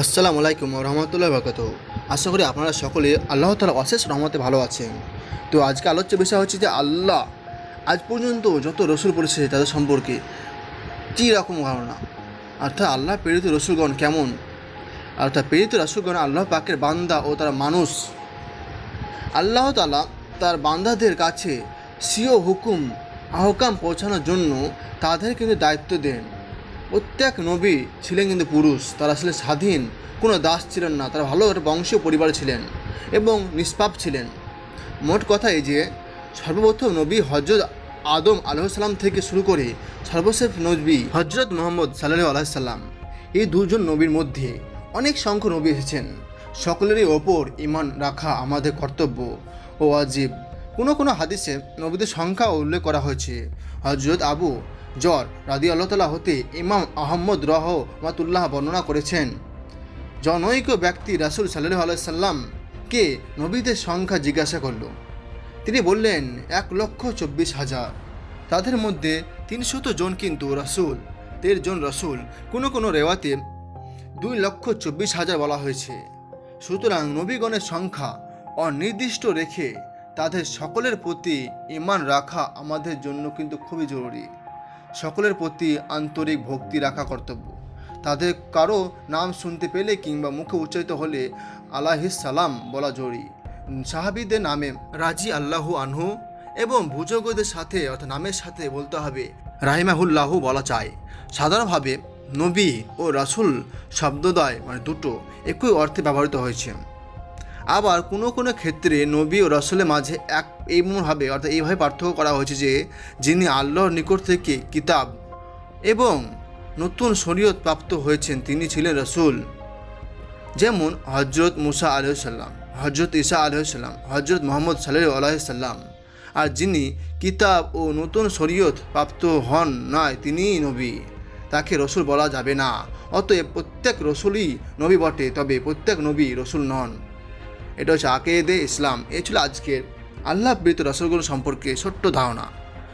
আসসালামু আলাইকুম রহমতুল্লাহ বরকত আশা করি আপনারা সকলে আল্লাহ তালা অশেষ রহমতে ভালো আছেন। তো আজকে আলোচ্য বিষয় হচ্ছে যে আল্লাহ আজ পর্যন্ত যত রসুল পড়েছে তাদের সম্পর্কে কী রকম ধারণা? অর্থাৎ আল্লাহ প্রেরিত রসুলগণ কেমন? অর্থাৎ প্রেরিত রসুলগণ আল্লাহ পাকের বান্দা ও তারা মানুষ। আল্লাহ তালা তার বান্দাদের কাছে সিও হুকুম, আহকাম পৌঁছানোর জন্য তাদের কিন্তু দায়িত্ব দেন। প্রত্যেক নবী ছিলেন কিন্তু পুরুষ, তারা ছিলেন স্বাধীন। কোনো দাস ছিলেন না, তারা ভালো একটা বংশীয় পরিবার ছিলেন এবং নিষ্পাপ ছিলেন। মোট কথা এই যে, সর্বপ্রথম নবী হজরত আদম আলহাম থেকে শুরু করে সর্বশেষ নবী হজরত মোহাম্মদ সাল্লাহ আলাইসাল্লাম এই দুজন নবীর মধ্যে অনেক সংখ্যক নবী এসেছেন। সকলেরই ওপর ইমান রাখা আমাদের কর্তব্য ও আজীব কোনো কোনো হাদিসে নবীদের সংখ্যা উল্লেখ করা হয়েছে। হজরত আবু জর রাদি আল্লাহ হতে ইমাম আহম্মদ রহ মাতুল্লাহ বর্ণনা করেছেন। জনৈক ব্যক্তি রাসুল সাল্লাহ আলাইসাল্লামকে নবীদের সংখ্যা জিজ্ঞাসা করল। তিনি বললেন, এক লক্ষ চব্বিশ হাজার। তাদের মধ্যে তিনশত জন কিন্তু রাসুল তের জন রসুল, কোনো কোনো রেওয়াতে দুই লক্ষ চব্বিশ হাজার বলা হয়েছে। সুতরাং নবীগণের সংখ্যা অনির্দিষ্ট রেখে তাদের সকলের প্রতি ইমান রাখা আমাদের জন্য কিন্তু খুবই জরুরি। সকলের প্রতি আন্তরিক ভক্তি রাখা কর্তব্য। তাদের কারও নাম শুনতে পেলে কিংবা মুখে উচ্চারিত হলে আলাহিস সালাম বলা জরুরি। সাহাবিদের নামে রাজি আল্লাহু আনহু এবং ভুজগদের সাথে অর্থাৎ নামের সাথে বলতে হবে, রাহিমাহুল্লাহু বলা চায় সাধারণভাবে নবী ও রাসুল শব্দদয় মানে দুটো একই অর্থে ব্যবহৃত হয়েছে। আবার কোনো কোনো ক্ষেত্রে নবী ও রসুলের মাঝে এক এইভাবে অর্থাৎ এইভাবে পার্থক্য করা হয়েছে যে যিনি আল্লাহর নিকট থেকে কিতাব এবং নতুন শরীয়ত প্রাপ্ত হয়েছেন, তিনি ছিলেন রসুল। যেমন হজরত মুসা আলহিসাল্লাম হজরত ঈসা আলহিসাল্লাম হজরত মোহাম্মদ সাল্লাহ আলাইসাল্লাম আর যিনি কিতাব ও নতুন শরীয়ত প্রাপ্ত হন নয় তিনিই নবী। তাকে রসুল বলা যাবে না। অতএব প্রত্যেক রসুলই নবী বটে, তবে প্রত্যেক নবী রসুল নন। এটা হচ্ছে আকেদে ইসলাম। এ ছিল আজকের। আল্লাহ বৃত রসগোল্লা সম্পর্কে ছোট্ট ধারণা।